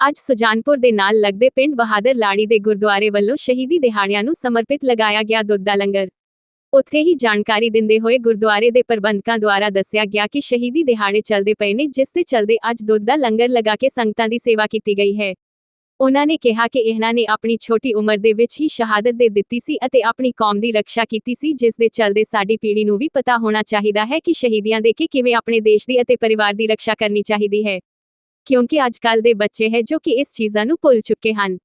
ਅੱਜ ਸੁਜਾਨਪੁਰ ਦੇ ਨਾਲ ਲੱਗਦੇ ਪਿੰਡ ਬਹਾਦਰ ਲਾੜੀ ਦੇ ਗੁਰਦੁਆਰੇ ਵੱਲੋਂ ਸ਼ਹੀਦੀ ਦਿਹਾੜਿਆਂ ਨੂੰ ਸਮਰਪਿਤ ਲਗਾਇਆ ਗਿਆ ਦੁੱਧ ਦਾ ਲੰਗਰ। ਉੱਥੇ ਹੀ ਜਾਣਕਾਰੀ ਦਿੰਦੇ ਹੋਏ ਗੁਰਦੁਆਰੇ ਦੇ ਪ੍ਰਬੰਧਕਾਂ ਦੁਆਰਾ ਦੱਸਿਆ ਗਿਆ ਕਿ ਸ਼ਹੀਦੀ ਦਿਹਾੜੇ ਚੱਲਦੇ ਪਏ ਨੇ, ਜਿਸ ਦੇ ਚੱਲਦੇ ਅੱਜ ਦੁੱਧ ਦਾ ਲੰਗਰ ਲਗਾ ਕੇ ਸੰਗਤਾਂ ਦੀ ਸੇਵਾ ਕੀਤੀ ਗਈ ਹੈ। ਉਹਨਾਂ ਨੇ ਕਿਹਾ ਕਿ ਇਹਨਾਂ ਨੇ ਆਪਣੀ ਛੋਟੀ ਉਮਰ ਦੇ ਵਿੱਚ ਹੀ ਸ਼ਹਾਦਤ ਦੇ ਦਿੱਤੀ ਸੀ ਅਤੇ ਆਪਣੀ ਕੌਮ ਦੀ ਰੱਖਿਆ ਕੀਤੀ ਸੀ, ਜਿਸ ਦੇ ਚੱਲਦੇ ਸਾਡੀ ਪੀੜ੍ਹੀ ਨੂੰ ਵੀ ਪਤਾ ਹੋਣਾ ਚਾਹੀਦਾ ਹੈ ਕਿ ਸ਼ਹੀਦੀਆਂ ਦੇ ਕੇ ਕਿਵੇਂ ਆਪਣੇ ਦੇਸ਼ ਦੀ ਅਤੇ ਪਰਿਵਾਰ ਦੀ ਰੱਖਿਆ ਕਰਨੀ ਚਾਹੀਦੀ ਹੈ। ਕਿਉਂਕਿ ਅੱਜ ਕੱਲ ਦੇ ਬੱਚੇ ਹੈ ਜੋ ਕਿ ਇਸ ਚੀਜ਼ਾਂ ਨੂੰ ਭੁੱਲ ਚੁੱਕੇ ਹਨ।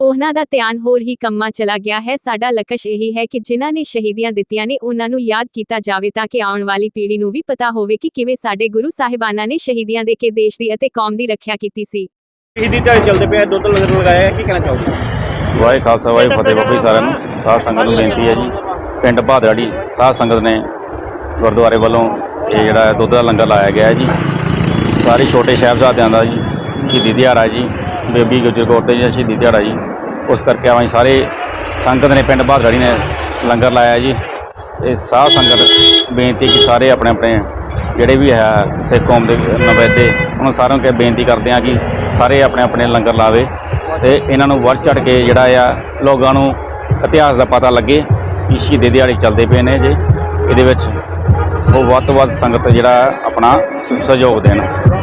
ਉਹਨਾਂ ਦਾ ਧਿਆਨ ਹੋਰ ਹੀ ਕੰਮਾਂ ਚਲਾ ਗਿਆ ਹੈ। ਸਾਡਾ ਲਕਸ਼ ਇਹੀ ਹੈ ਕਿ ਜਿਨ੍ਹਾਂ ਨੇ ਸ਼ਹੀਦੀਆਂ ਦਿੱਤੀਆਂ ਨੇ ਉਹਨਾਂ ਨੂੰ ਯਾਦ ਕੀਤਾ ਜਾਵੇ ਤਾਂ ਕਿ ਆਉਣ ਵਾਲੀ ਪੀੜ੍ਹੀ ਨੂੰ ਵੀ ਪਤਾ ਹੋਵੇ ਕਿ ਕਿਵੇਂ ਸਾਡੇ ਗੁਰੂ ਸਾਹਿਬਾਨਾਂ ਨੇ ਸ਼ਹੀਦੀਆਂ ਦੇ ਕੇ ਦੇਸ਼ ਦੀ ਅਤੇ ਕੌਮ ਦੀ ਰੱਖਿਆ ਕੀਤੀ ਸੀ। ਸ਼ਹੀਦੀ ਦਿਹਾੜੇ ਚੱਲਦੇ ਪਏ ਆ, ਦੁੱਧ ਲੰਗਰ ਲਗਾਇਆ ਹੈ, ਕੀ ਕਹਿਣਾ ਚਾਹੋਗੇ? ਵਾਹਿ ਖਾਲਸਾ ਵਾਹਿ ਫਤਿਹ। ਬਾਬਾ ਜੀ ਸਾਰਿਆਂ ਨੂੰ ਸਾਧ ਸੰਗਤ ਨੂੰ ਬੇਨਤੀ ਹੈ ਜੀ। ਪਿੰਡ ਬਹਾਦਰਾੜੀ ਸਾਧ ਸੰਗਤ ਨੇ ਗੁਰਦੁਆਰੇ ਵੱਲੋਂ ਇਹ ਜਿਹੜਾ ਦੁੱਧ ਦਾ ਲੰਗਰ ਲਾਇਆ ਗਿਆ ਹੈ ਜੀ। ਸਾਰੇ ਛੋਟੇ ਸਾਹਿਬਜ਼ਾਦਿਆਂ ਦਾ ਜੀ, ਸ਼ਹੀਦੀ ਦਿਹਾੜਾ ਜੀ, ਬੇਬੀ ਗੁਜਰ ਕੌਰ ਦੇ ਜੀ ਸ਼ਹੀਦੀ ਦਿਹਾੜਾ ਜੀ, ਉਸ ਕਰਕੇ ਆਵਾਂ ਸਾਰੇ ਸੰਗਤ ਨੇ ਪਿੰਡ ਬਹਾਦਰਾੜੀ ਨੇ ਲੰਗਰ ਲਾਇਆ ਜੀ, ਤੇ ਸਾਹ ਸੰਗਤ ਬੇਨਤੀ ਕਿ ਸਾਰੇ ਆਪਣੇ ਆਪਣੇ ਜਿਹੜੇ ਵੀ ਹੈ ਸਿੱਖ ਕੌਮ ਦੇ ਨਵੇਦੇ, ਉਹਨਾਂ ਸਾਰਿਆਂ ਨੂੰ ਬੇਨਤੀ ਕਰਦੇ ਆ ਕਿ ਸਾਰੇ ਆਪਣੇ ਆਪਣੇ ਲੰਗਰ ਲਾਵੇ ਤੇ ਇਹਨਾਂ ਨੂੰ ਵੱਧ ਚੜ ਕੇ ਜਿਹੜਾ ਆ ਲੋਕਾਂ ਨੂੰ ਇਤਿਹਾਸ ਦਾ ਪਤਾ ਲੱਗੇ ਕਿ ਸ਼ਹੀਦੀ ਦਿਹਾੜੇ ਚੱਲਦੇ ਪਏ ਨੇ ਜੇ, ਇਹਦੇ ਵਿੱਚ ਉਹ ਵੱਧ ਤੋਂ ਵੱਧ ਸੰਗਤ ਜਿਹੜਾ ਆਪਣਾ ਸਹਿਯੋਗ ਦੇਣ।